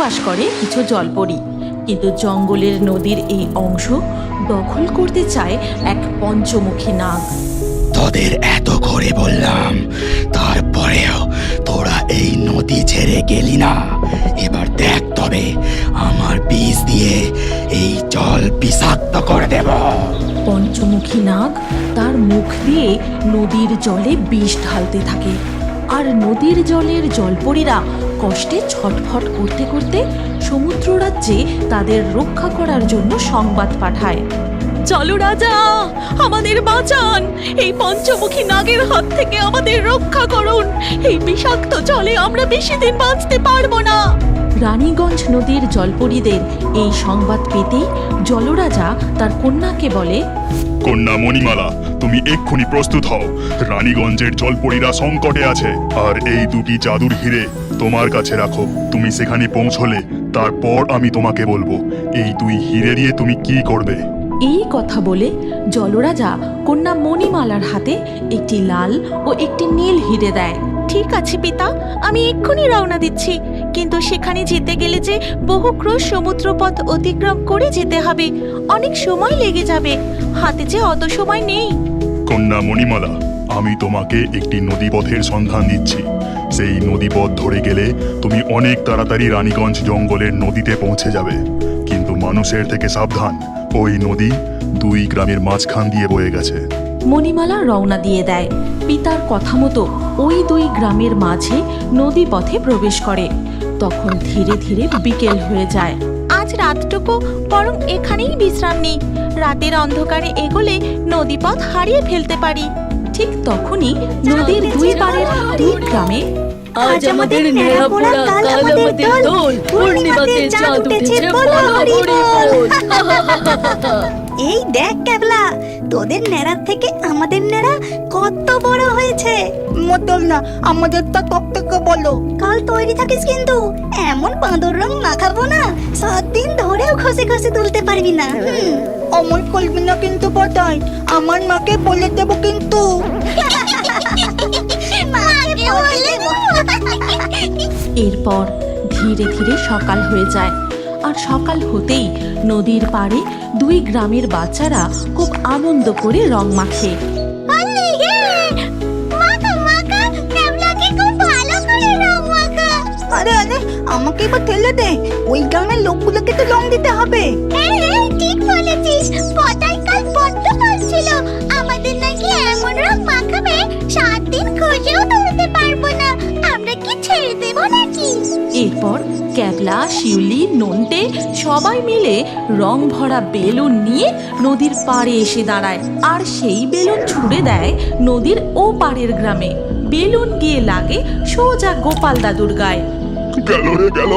বাস করে কিছু জলপরি। কিন্তু জঙ্গলের নদীর এই অংশ দখল করতে চায় এক পঞ্চমুখী নাগ। তোদের এত করে বললাম তারপরেও তোরা এই নদী ছেড়ে গেলি না। এবার দেখ তবে আমার বীজ দিয়ে এই জল বিষাক্ত করে দেব। পঞ্চমুখী নাগ তার মুখ দিয়ে নদীর জলে বিষ ঢালতে থাকে। আর নদীর জলের জলপরীরা কষ্টে ছটফট করতে করতে সমুদ্র রাজ্যে তাদের রক্ষা করার জন্য সংবাদ পাঠায়। চলো রাজা, আমাদের বাঁচান। এই পঞ্চমুখী নাগের হাত থেকে আমাদের রক্ষা করুন। এই বিষাক্ত জলে আমরা বেশি দিন বাঁচতে পারব না। রানীগঞ্জ নদীর জলপরীদের এই সংবাদ পেতেই জলরাজা তার কন্যাকে বলে কন্যা মণিমালা, তুমি এক্ষুনি প্রস্তুত হও। রানীগঞ্জের জলপরীরা সংকটে আছে, আর এই দুটি জাদুর হিরে তোমার কাছে রাখো। তুমি সেখানে পৌঁছলে, তারপর আমি তোমাকে বলব, এই দুই হিরে দিয়ে তুমি কি করবে? এই কথা বলে জলরাজা কন্যা মণিমালার হাতে একটি লাল ও একটি নীল হিরে দেয়। ঠিক আছে পিতা, আমি এক্ষুনি রওনা দিচ্ছি। কিন্তু সেখানে যেতে গেলে যে বহু ক্রোশ সমুদ্রপথ অতিক্রম করে যেতে হবে। অনেক সময় লেগে যাবে। হাতে যে অত সময় নেই। কন্যা মণিমালা, আমি তোমাকে একটি নদীপথের সন্ধান দিচ্ছি। সেই নদীপথ ধরে গেলে তুমি অনেক তাড়াতাড়ি রানীগঞ্জ জঙ্গলের নদীতে পৌঁছে যাবে। কিন্তু মানুষের থেকে সাবধান, ওই নদী দুই গ্রামের মাঝখান দিয়ে বয়ে গেছে। মণিমালা রওনা দিয়ে দেয়। পিতার কথা মতো ওই দুই গ্রামের মাঝে নদী পথে প্রবেশ করে। তখন ধীরে ধীরে বিকেল হয়ে যায়। আজ রাতটুকু বরং এখানেই বিশ্রাম নিই। রাতের অন্ধকারে এগোলে নদীপথ হারিয়ে ফেলতে পারি। ঠিক তখনই নদীর দুই পাড়ের দুই গ্রামে আজ আমাদের ন্যাড়া কাল আমাদের দোল। পূর্ণিমাতে চাঁদ উঠেছে বলো হরি বল এই দেখ ক্যাবলা তোদের ন্যাড়ার থেকে আমাদের ন্যাড়া কত বড় হয়েছে? মতল না আমাদের তা থেকে বলো। কাল তৈরি থাকিস কিন্তু। এমন বাঁদর রং মাখাবো না সাত দিন ধরেও খসে খসে তুলতে পারবি না। অমল করবি না কিন্তু বটাই আমার মাকে বলে দেবো কিন্তু। মাকে বলে দেবো। এরপর ধীরে ধীরে সকাল হয়ে যায় আর সকাল হতেই নদীর পাড়ে দুই গ্রামের বাচ্চারা খুব আনন্দ করে রং মাখে। আরে আরে আমাকে এবার ঠেলে দে। ওই গ্রামের লোকগুলোকে তো রং দিতে হবে। হ্যাঁ, হ্যাঁ, ঠিক বলেছিস। পটাই কাল বড্ড ক্যাবলা শিউলি নন্টে সবাই মিলে রং ভরা বেলুন নিয়ে নদীর পাড়ে এসে দাঁড়ায়। আর সেই বেলুন ছুড়ে দেয় নদীর ও পাড়ের গ্রামে। বেলুন গিয়ে লাগে সোজা গোপাল দাদুর গায়ে। গেল রে গেল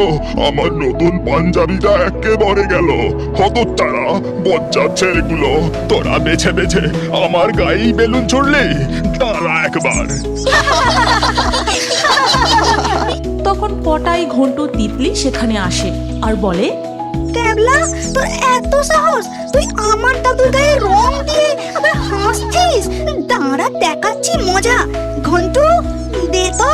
আমার নতুন পাঞ্জাবিটা একেবারে গেল। হতচ্ছাড়া বজ্জার ছেলেগুলো তোরা বেছে বেছে আমার গায়েই বেলুন ছুড়লি? তারা একবার। তখন পটাই ঘন্টু তিতলি সেখানে আসে আর বলে ক্যাবলা, তোর এত সাহস? তুই আমার দাদুর গায়ে রং দিয়ে আবার হাসছিস? দাঁড়া দেখাচ্ছি মজা। ঘন্টু দে তো।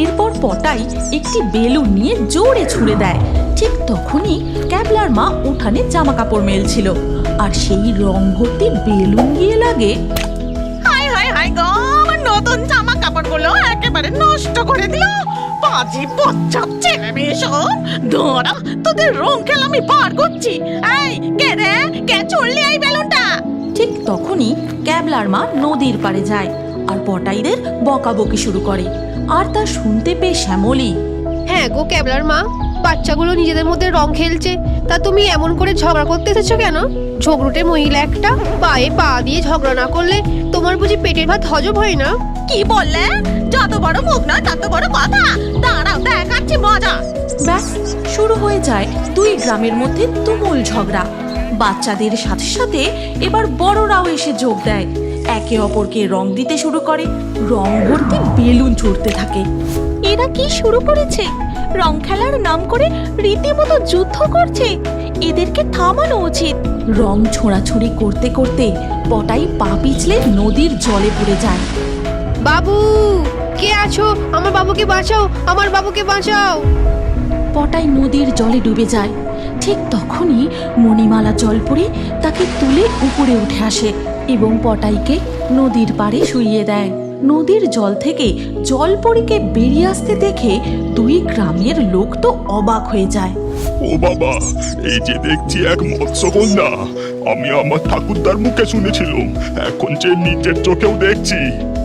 এরপর পটাই একটি বেলুন নিয়ে জোরে ছুঁড়ে দেয়। ঠিক তখনই ক্যাবলার মা উঠানে জামা কাপড় মেলছিল আর সেই রং ভর্তি বেলুন গিয়ে লাগে হাই হাই হাই গো আমার নতুন জামা কাপড়গুলো একেবারে নষ্ট করে দিল। পাজি বচ্চার ছেলে সব দাঁড়া তোদের রং খেলা আমি বার করছি। এই, কে রে? কে চললি এই বেলুনটা? ঠিক তখনই ক্যাবলার মা নদীর পাড়ে যায় আর পটাইদের বকাবকি শুরু করে। আর তা শুনতে পেয়ে শ্যামলী। হ্যাঁ গো ক্যাবলার মা, বাচ্চাগুলো নিজেদের মধ্যে রং খেলছে। তা তুমি এমন করে ঝগড়া করতে এসেছ কেন? ঝগড়ুটে মহিলা একটা পায়ে পা দিয়ে ঝগড়া না করলে তোমার বুঝি পেটের ভাত হজম হয় না? কি বললে? যত বড় মুখ না তত বড় কথা। দাঁড়াও দেখাচ্ছি মজা। ব্যাস শুরু হয়ে যায় দুই গ্রামের মধ্যে তুমুল ঝগড়া। বাচ্চাদের সাথে সাথে এবার বড়রাও এসে যোগ দেয়। একে অপরকে রং দিতে শুরু করে। রং ভর্তি বেলুন ছুটতে থাকে। এরা কি শুরু করেছে? রং খেলার নাম করে রীতিমতো যুদ্ধ করছে। এদেরকে থামানো উচিত। রং ছোঁড়াছুড়ি করতে করতে পটাই পা পিছলে নদীর জলে পড়ে যায়। বাবু, কে আছো? আমার বাবুকে বাঁচাও, আমার বাবুকে বাঁচাও। পটাই নদীর জলে ডুবে যায়। ঠিক তখনই মণিমালা জল পড়ে তাকে তুলে উপরে উঠে আসে এবং পটাইকে নদীর পাড়ে শুইয়ে দেয়। নদীর জল থেকে জলপরীকে বেরিয়ে আসতে দেখে দুই গ্রামের লোক তো অবাক হয়ে যায়। ও বাবা এই যে দেখছি এক মৎস্যকন্যা। আমি আমার ঠাকুরদার মুখে শুনেছিলাম এখন যে নিজের চোখেও দেখছি।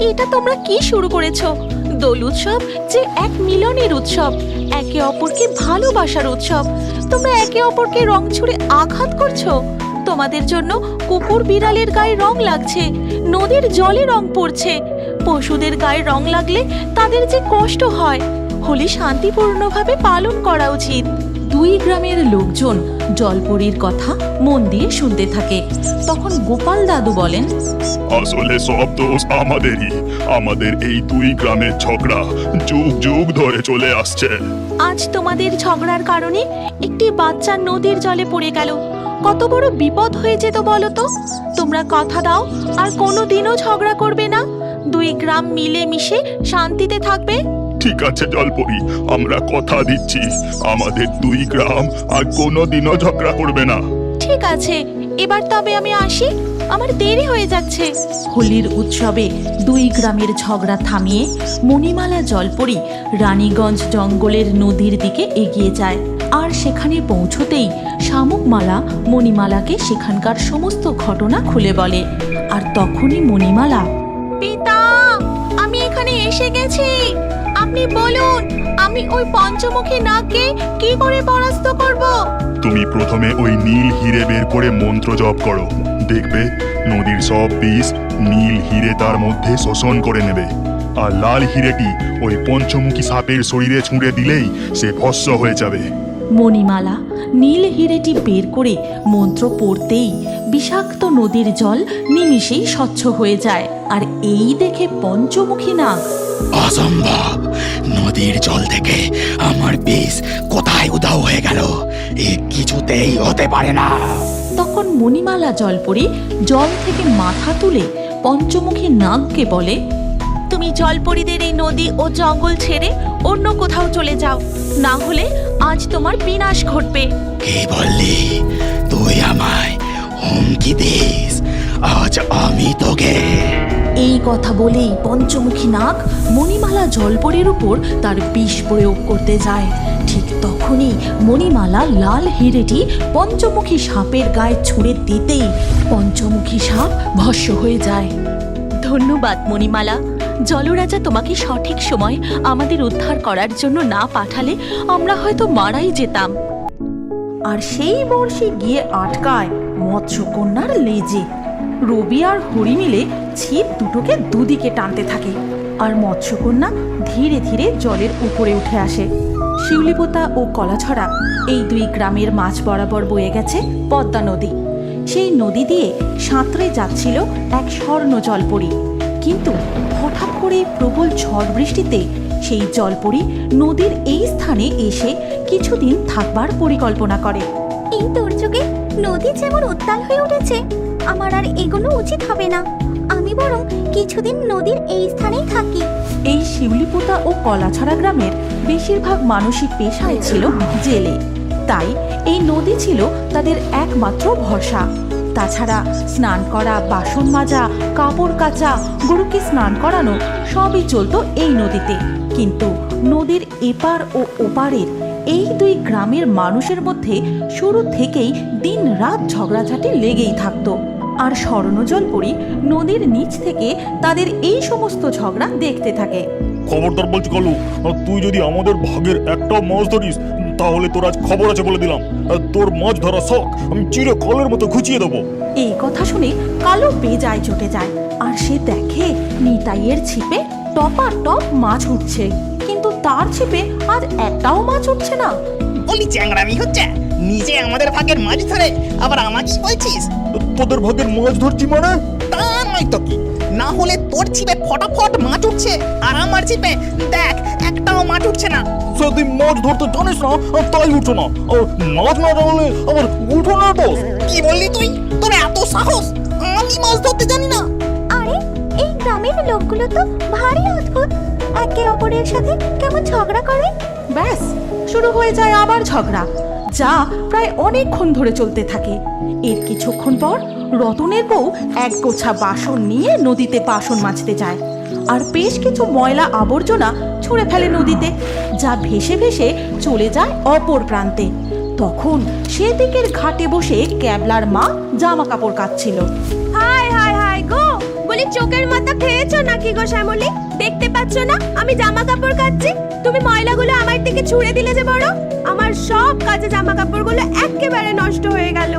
এটা তোমরা কি শুরু করেছ? দোল উৎসব যে এক মিলনের উৎসব একে অপরকে ভালোবাসার উৎসব। তোমরা একে অপরকে রং ছুঁড়ে আঘাত করছ? তোমাদের জন্য কুকুর বিড়ালের গায়ে রং লাগছে। নদীর জলে রং পড়ছে। পশুদের গায়ে রং লাগলে তাদের যে কষ্ট হয় হোলি শান্তিপূর্ণভাবে পালন করা উচিত। দুই গ্রামের লোকজন জলপরীর কথা মন দিয়ে শুনতে থাকে। তখন গোপাল দাদু বলেন আসলে সব দোষ আমাদেরই। আমাদের এই দুই গ্রামের ঝগড়া যুগ যুগ ধরে চলে আসছে। আজ তোমাদের ঝগড়ার কারণে একটি বাচ্চা নদীর জলে পড়ে গেল। কত বড় বিপদ হয়ে যেত বলো তো? তোমরা কথা দাও আর কোনো দিনও ঝগড়া করবে না। দুই গ্রাম মিলে মিশে শান্তিতে থাকবে। ঠিক আছে জলপরি আমরা কথা দিচ্ছি। আমাদের দুই গ্রাম আর কোনোদিনও ঝগড়া করবে না। ঠিক আছে এবার তবে আমি আসি। আমার দেরি হয়ে যাচ্ছে। হোলির উৎসবে দুই গ্রামের ঝগড়া থামিয়ে মণিমালা জলপরি রানীগঞ্জ জঙ্গলের নদীর দিকে এগিয়ে যায়। আর সেখানে পৌঁছতেই শামুকমালা মণিমালাকে সেখানকার সমস্ত ঘটনা খুলে বলে। আর তখনই মণিমালা, পিতা, আমি এখানে এসে গেছি। আপনি বলুন, আমি ওই পঞ্চমুখী নাগকে কি করে পরাস্ত করব? তুমি প্রথমে ওই নীল হিরে বের করে মন্ত্র জপ করো। দেখবে, নদীর সব বিষ নীল হিরে তার মধ্যে শোষণ করে নেবে। আর লাল হিরেটি ওই পঞ্চমুখী সাপের শরীরে ছুঁড়ে দিলেই সে ভস্য হয়ে যাবে। মণিমালা নীল হিরেটি বের করে মন্ত্র পড়তেই বিষাক্ত নদীর জল নিমিষেই স্বচ্ছ হয়ে যায়। আর এই দেখে পঞ্চমুখী নাগ অসম্ভব! নদীর জল থেকে আমার বিষ কোথায় উধাও হয়ে গেল? এ কিছুতেই হতে পারে না। তখন মণিমালা জল জলপরি জল থেকে মাথা তুলে পঞ্চমুখী নাগকে বলে তুমি জলপরীদের এই নদী ও জঙ্গল ছেড়ে অন্য কোথাও চলে যাও। না হলে আজ তোমার বিনাশ ঘটবে। কি বললি? তুই আমায় হুমকি দিস। আজ আমি তোকে এই কথা বলেই পঞ্চমুখী নাগ মণিমালা জলপরের উপর তার বিষ প্রয়োগ করতে যায়। ঠিক তখনই মণিমালা লাল হিরেটি পঞ্চমুখী সাপের গায়ে ছুঁড়ে দিতেই পঞ্চমুখী সাপ ভস্য হয়ে যায়। ধন্যবাদ মণিমালা। জলরাজা তোমাকে সঠিক সময় আমাদের উদ্ধার করার জন্য না পাঠালে আমরা হয়তো মারাই যেতাম। আর সেই বর্ষে গিয়ে আটকায় মৎস্যকন্যার লেজে। রবি আর হরি মিলে ছিপ দুটোকে দুদিকে টানতে থাকে আর মৎস্যকন্যা ধীরে ধীরে জলের উপরে উঠে আসে। শিউলিপোতা ও কলাছড়া এই দুই গ্রামের মাঝ বরাবর বয়ে গেছে পদ্মা নদী। সেই নদী দিয়ে সাঁতরে যাচ্ছিল এক স্বর্ণ জলপরি কিন্তু হঠাৎ করে প্রবল ঝড় বৃষ্টিতে সেই জলপরি নদীর এই স্থানে এসে কিছুদিন থাকবার পরিকল্পনা করে। এই দুর্যোগে নদী যেমন উত্তাল হয়ে উঠেছে আমার আর এগুলো উচিত হবে না। আমি বরং কিছুদিন নদীর এই স্থানেই থাকি। এই শিউলিপোতা ও কলাছড়া গ্রামের বেশিরভাগ মানুষই পেশায় ছিল জেলে। তাই এই নদী ছিল তাদের একমাত্র ভরসা। তাছাড়া স্নান করা, বাসন মাজা, কাপড় কাচা, গরুকে স্নান করানো সবই চলতো এই নদীতে। কিন্তু নদীর এপার ও ওপারের এই দুই গ্রামের মানুষের মধ্যে শুরু থেকেই দিন রাত ঝগড়াঝাটি লেগেই থাকতো। আর স্বর্ণজলপরি নদীর নিচ থেকে তাদের এই সমস্ত ঝগড়া দেখতে থাকে। খবরদার বলছি তুই যদি আমাদের ভাগের একটা মাছ ধরিস তাহলে তোর আজ খবর আছে বলে দিলাম। তোর মাছ ধরা শখ আমি চিরে কলের মতো ঘুচিয়ে দেবো। এই কথা শুনে কালো বেজায় চটে যায়। আর সে দেখে নিতাইয়ের ছিপে টপা টপ মাছ উঠছে। কিন্তু তার ছিপে আজ একটাও মাছ উঠছে না। বলি চ্যাংরামি হচ্ছে? নিজে আমাদের ভাগের মাছ ধরে আবার আমাকে বলছিস? তোদের ভাগের মাছ ধরছি মানে? তা নয় তো কি? না হলে তোর ছিপে ফটাফট মাছ উঠছে। আর আমার ছিপে দেখ একটাও মাছ উঠছে না। তুই মাছ ধরতে জানিস না তাই উঠো না। আর মাছ না জানলে আবার উঠো না তো। কি বললি তুই? তোর এত সাহস? আমি মাছ ধরতে জানি না। আরে এই গ্রামের লোকগুলো তো ভারী অদ্ভুত। একে অপরের সাথে কেমন ঝগড়া করে? ব্যাস শুরু হয়ে যায় আবার ঝগড়া যা প্রায় অনেকক্ষণ ধরে চলতে থাকে। এর কিছুক্ষণ পর রতনের বউ এক গোছা বাসন নিয়ে নদীতে বাসন মাজতে যায়। আর বেশ কিছু ময়লা আবর্জনা ছুঁড়ে ফেলে নদীতে, যা ভেসে ভেসে চলে যায় অপর প্রান্তে। তখন সেদিকের ঘাটে বসে ক্যাবলার মা জামা কাপড় কাচ্ছিল। হাই হাই হাই গো! বলি চোখের মাথা খেয়েছো নাকি গো শ্যামলি? দেখতে পাচ্ছ না, আমি জামা কাপড় কাচ্ছি। তুমি ময়লাগুলো আমার দিকে ছুঁড়ে দিলে যে বড়। আমার সব কাজে জামা কাপড়গুলো একেবারে নষ্ট হয়ে গেল।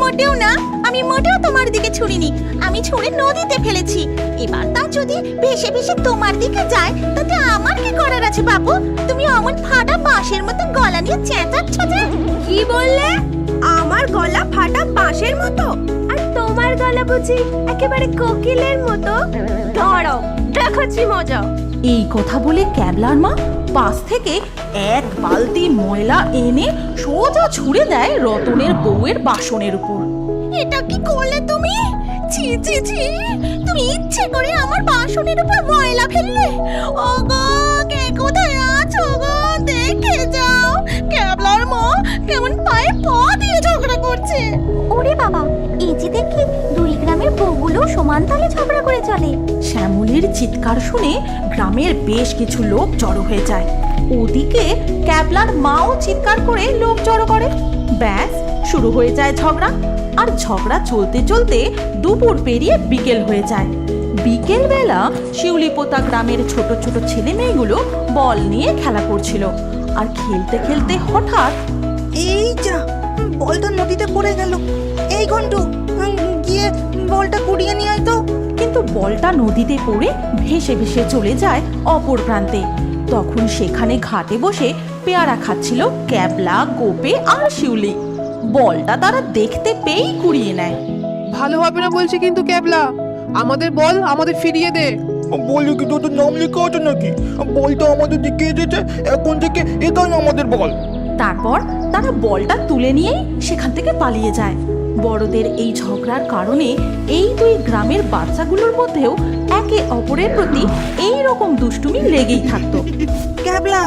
মোটেও না। আমি মোটেও তোমার দিকে ছুড়িনি আমি ছুঁড়ে নদীতে ফেলেছি। এবার তা যদি ভেসে ভেসে তোমার দিকে যায় তাতে আমার কি করার আছে বাবু তুমি অমন ফাটা বাঁশের মতো গলা নিয়ে চেঁচাচ্ছ যে? কি বললে? আমার গলা ফাটা বাঁশের মতো? আর তোমার গলা বুঝি একেবারে কোকিলের মতো? ধরো দেখাচ্ছি মজা। এই কথা বলে ক্যাবলার মা পাশ থেকে এক বালতি ময়লা এনে সোজা ছুঁড়ে দেয় রতনের বউয়ের বাসনের উপর। এটা কি করলে তুমি? ছি ছি ছি। তুমি ইচ্ছে করে আমার বাসনের উপর ময়লা ফেললে। ওগো কে কোথায় আছো গো? দেখে যাও। ক্যাবলার মা কেমন পায়ে পা দিয়ে ঝগড়া করছে। ওরে বাবা এই যে দেখি দুই গ্রামের বউগুলো সমান তালে ঝগড়া করে চলে। শ্যামলের চিৎকার শুনে গ্রামের বেশ কিছু লোক জড়ো হয়ে যায়। ওদিকে ক্যাবলার মাও চিৎকার করে লোক জড়ো করে। ব্যাস শুরু হয়ে যায় ঝগড়া। আর ঝগড়া চলতে চলতে দুপুর পেরিয়ে বিকেল হয়ে যায়। বিকেল বেলা শিউলিপোতা গ্রামের ছোট ছোট ছেলে মেয়েগুলো বল নিয়ে খেলা করছিল। আর খেলতে খেলতে হঠাৎ এই যা বলটা নদীতে পড়ে গেল। এই ঘন্টু গিয়ে বলটা কুড়িয়ে নিয়ে আয় তো। কিন্তু বলটা নদীতে পড়ে ভেসে ভেসে চলে যায় অপর প্রান্তে। তখন সেখানে ঘাটে বসে পেয়ারা খাচ্ছিল ক্যাবলা গোপে আর শিউলি। বলটা তারা দেখতে পেয়েই কুড়িয়ে নেয়। ভালো হবে না বলছে কিন্তু ক্যাবলা। আমাদের বল আমাদের ফিরিয়ে দে। বলে কি তোদের নাম লেখা আছে নাকি? বলটা আমাদের দিকে এসেছে এখন থেকে এটাই আমাদের বল। তারপর তারা বলটা তুলে নিয়েই সেখান থেকে পালিয়ে যায়। বড়দের এই ঝগড়ার কারণে এই দুই গ্রামের বাচ্চাগুলোর মধ্যেও একে অপরের প্রতি এই রকম দুষ্টুমি লেগেই থাকতো। ক্যাবলা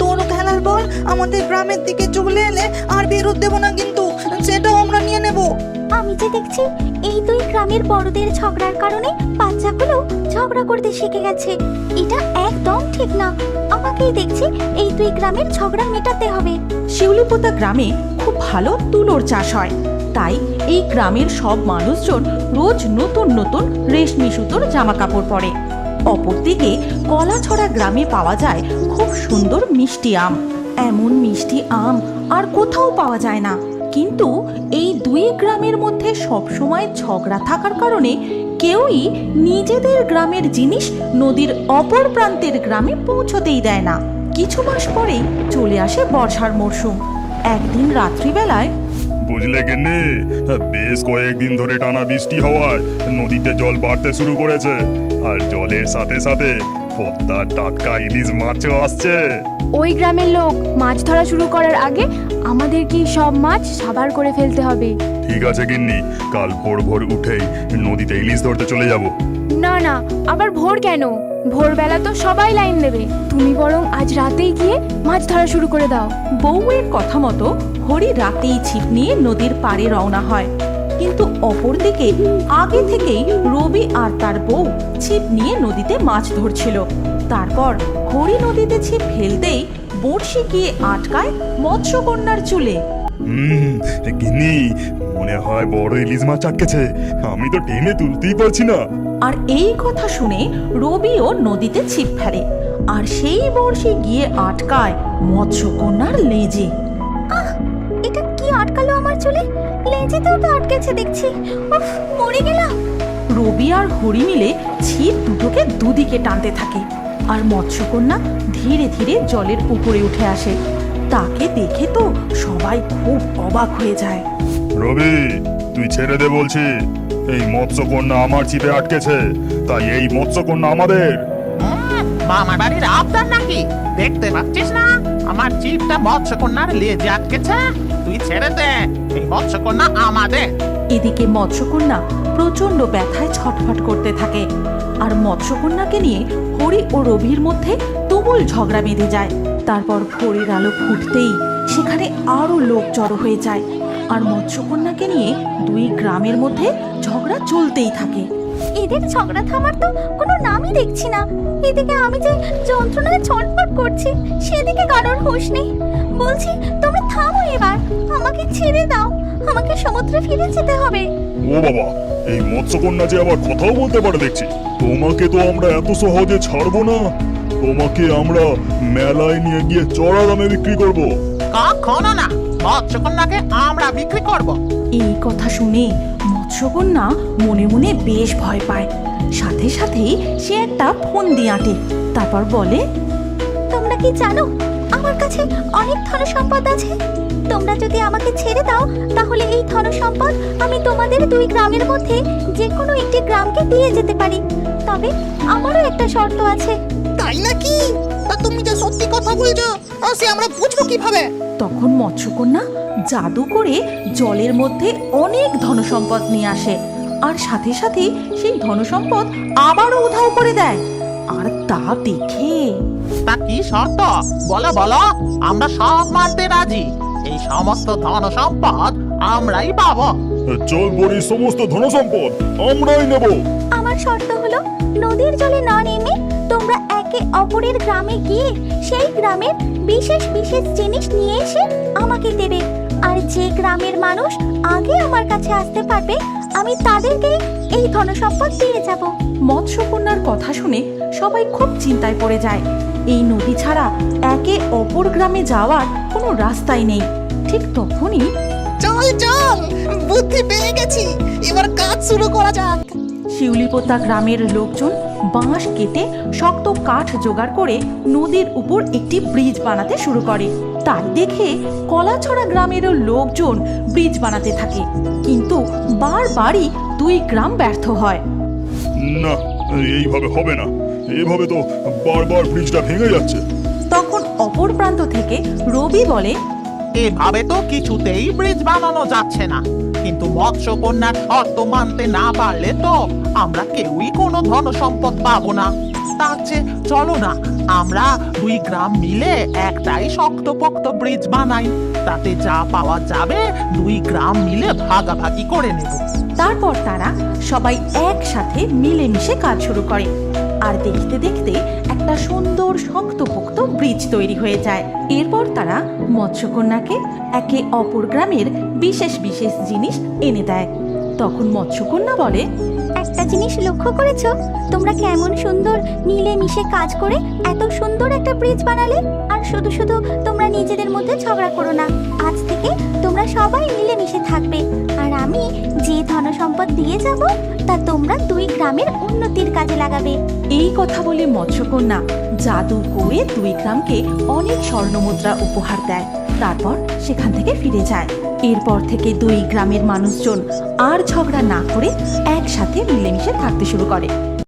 তোর খেলার বল আমাদের গ্রামের দিকে চলে এলে আর বেরোত দেবো না কিন্তু সেটাও আমরা নিয়ে নেব। আমি যে দেখছি এই দুই গ্রামের বড়দের ঝগড়ার কারণে বাচ্চাগুলো ঝগড়া করতে শিখে গেছে। এটা একদম ঠিক না। আমাকেই দেখছি এই দুই গ্রামের ঝগড়া মেটাতে হবে। শিউলিপোতা গ্রামে খুব ভালো তুলোর চাষ হয়। তাই এই গ্রামের সব মানুষজন রোজ নতুন নতুন রেশমি সুতোর জামা কাপড় পরে। অপরদিকে কলাছড়া গ্রামে পাওয়া যায় খুব সুন্দর মিষ্টি আম। এমন মিষ্টি আম আর কোথাও পাওয়া যায় না। কিন্তু এই দুই গ্রামের মধ্যে সবসময় ঝগড়া থাকার কারণে কেউই নিজেদের গ্রামের জিনিস নদীর অপর প্রান্তের গ্রামে পৌঁছতেই দেয় না। কিছু মাস পরেই চলে আসে বর্ষার মরশুম। একদিন রাত্রিবেলায় বুঝলে গেন্নে? বেশ কয়েকদিন ধরে টানা বৃষ্টি হওয়ায় নদীতে জল বাড়তে শুরু করেছে আর জলের সাথে সাথে পদ্মার টাটকা ইলিশ মাছও আসছে। ওই গ্রামের লোক মাছ ধরা শুরু করার আগে আমাদেরকে সব মাছ সাবার করে ফেলতে হবে? ঠিক আছে গিন্নি কাল ভোর ভোর উঠেই নদীতে ইলিশ ধরতে চলে যাব। না না আবার ভোর কেন? ভোরবেলা তো সবাই লাইন দেবে। তুমি বরং আজ রাতেই গিয়ে মাছ ধরা শুরু করে দাও। বউয়ের কথা মতো হরি রাতেই ছিপ নিয়ে নদীর পাড়ে রওনা হয়। কিন্তু অপরদিকে আগে থেকেই রবি আর তার বউ ছিপ নিয়ে নদীতে মাছ ধরছিল। তারপর হরি নদীতে ছিপ ফেলতেই বড়শি গিয়ে আটকায় মৎস্যকন্যার চুলে। হুম গিন্নি মনে হয় বড় ইলিশ মাছ আটকেছে। আমি তো টেনে তুলতেই পারছি না। আর এই কথা শুনে রবিও নদীতে ছিপ ফেলে। আর সেই বর্ষে গিয়ে আটকায় মৎস্যকন্যার লেজে। চুলে লেজেতেও তো আটকেছে দেখছি। উফ মরে গেলাম। রবি আর হরি মিলে ছিপ দুটোকে দুদিকে টানতে থাকে আর মৎস্যকন্যা ধীরে ধীরে জলের উপরে উঠে আসে। তাকে দেখে তো সবাই খুব অবাক হয়ে যায়। রবি তুই ছেড়ে দে বলছি। এই মৎস্যকন্যা আমার চিপে আটকেছে তাই এই মৎস্যকন্যা আমাদের। মামার বাড়ির আবদার নাকি? দেখতে পাচ্ছিস না? আমার চিপটা মৎস্যকন্যার লেজে আটকেছে। তুই ছেড়ে দে। এই মৎস্যকন্যা আমাদের। এদিকে মৎস্যকন্যা প্রচণ্ড ব্যথায় ছটফট করতে থাকে। আর মৎস্যকন্যাকে নিয়ে হরি ও রবির মধ্যে তুমুল ঝগড়া বেঁধে যায়। তারপর ভোরের আলো ফুটতেই সেখানে আরও লোক জড়ো হয়ে যায়। আর মৎস্যকন্যাকে নিয়ে দুই গ্রামের মধ্যে ঝগড়া চলতেই থাকে। এদের ঝগড়া থামার তো কোনো নামই দেখছি না। এদিকে আমি যে যন্ত্রণায় ছটফট করছি সেদিকে কারোর হুঁশ নেই। বলছি তোমরা থামো এবার। আমাকে ছেড়ে দাও। আমাকে সমুদ্রে ফিরে যেতে হবে। ও বাবা এই মৎস্যকন্যা যে আবার কথাও বলতে পারে দেখছি। তোমাকে তো আমরা এত সহজে ছাড়বো না। তোমাকে আমরা মেলায় নিয়ে গিয়ে চড়া দামে বিক্রি করব। কখনো না। মৎস্যকন্যাকে আমরা বিক্রি করব। এই কথা শুনে মৎস্যকন্যা মনে মনে বেশ ভয় পায়। সাথে সাথেই সে একটা ফোন দিয়ে আঁটে। তারপর বলে তোমরা কি জানো আমার কাছে অনেক ধন সম্পদ আছে। তোমরা যদি আমাকে ছেড়ে দাও তাহলে এই ধন সম্পদ আমি তোমাদের দুই গ্রামের মধ্যে যে কোনো একটি গ্রামকে দিয়ে যেতে পারি। তবে আমারও একটা শর্ত আছে। তাই নাকি? তা তুমি যে সত্যি কথা বলছো আর সে আমরা বুঝব কীভাবে? তখন মৎস্যকন্যা জাদু করে জলের মধ্যে অনেক ধনসম্পদ নিয়ে আসে। আর সাথে সাথে সেই ধনসম্পদ আবারও উধাও করে দেয়। আর তা দেখে তা কি শর্ত? বলো বলো আমরা সব মানতে রাজি। এই সমস্ত ধন সম্পদ আমরাই পাবো। চল বড়ি সমস্ত ধনসম্পদ আমরাই নেব। আমার শর্ত হলো নদীর জলে না নেমে তোমরা একে অপরের গ্রামে গিয়ে সেই গ্রামের বিশেষ বিশেষ জিনিস নিয়ে এসে আমাকে দেবে। আর যে গ্রামের মানুষ আগে আমার কাছে আসতে পারবে আমি তাদেরকে এই ধনসম্পদ দিয়ে যাব। মৎস্যকন্যার কথা শুনে সবাই খুব চিন্তায় পড়ে যায়। এই নদী ছাড়া একে অপর গ্রামে যাওয়ার কোনো রাস্তাই নেই। ঠিক তখনই চল চল! বুদ্ধি পেয়ে গেছি। এবার কাজ শুরু করা যাক। শিউলিপোতা গ্রামের লোকজন বাঁশ কেটে শক্ত কাঠ জোগাড় করে নদীর উপর একটি ব্রিজ বানাতে শুরু করে। তার দেখে কলাছড়া গ্রামেরও লোকজন ব্রিজ বানাতে থাকে। কিন্তু বারবারই দুই গ্রাম ব্যর্থ হয়। না এইভাবে হবে না। এভাবে তো বারবার ব্রিজটা ভেঙে যাচ্ছে। তখন অপর প্রান্ত থেকে রবি বলে এভাবে তো কিছুতেই ব্রিজ বানানো যাচ্ছে না। কিন্তু মৎস্য মৎস্যকন্যার শর্ত মানতে না পারলে তো আমরা কেউই কোনো ধন সম্পদ পাবো না। তার চেয়ে চলো না, আমরা দুই গ্রাম মিলে একটাই শক্তপোক্ত ব্রিজ বানাই। তাতে যা পাওয়া যাবে দুই গ্রাম মিলে ভাগাভাগি করে নেব। তারপর তারা সবাই একসাথে মিলেমিশে কাজ শুরু করে। আর দেখতে দেখতে একটা সুন্দর শক্তপোক্ত ব্রিজ তৈরি হয়ে যায়। এরপর তারা মৎস্যকন্যাকে একে অপর গ্রামের বিশেষ বিশেষ জিনিস এনে দেয়। তখন মৎস্যকন্যা বলে, একটা জিনিস লক্ষ্য করেছ? তোমরা কেমন সুন্দর মিলে মিশে কাজ করে এত সুন্দর একটা ব্রিজ বানালে? আর শুধু শুধু তোমরা নিজেদের মধ্যে ঝগড়া করো না। তোমরা সবাই মিলে মিশে থাকবে। আর আমি যে ধনসম্পদ দিয়ে যাব, তা তোমরা দুই গ্রামের উন্নতির কাজে লাগাবে। এই কথা বলে মৎস্যকন্যা জাদু করে দুই গ্রামকে অনেক স্বর্ণমুদ্রা উপহার দেয়। তারপর সেখান থেকে ফিরে যায়। এরপর থেকে দুই গ্রামের মানুষজন আর ঝগড়া না করে একসাথে মিলেমিশে থাকতে শুরু করে।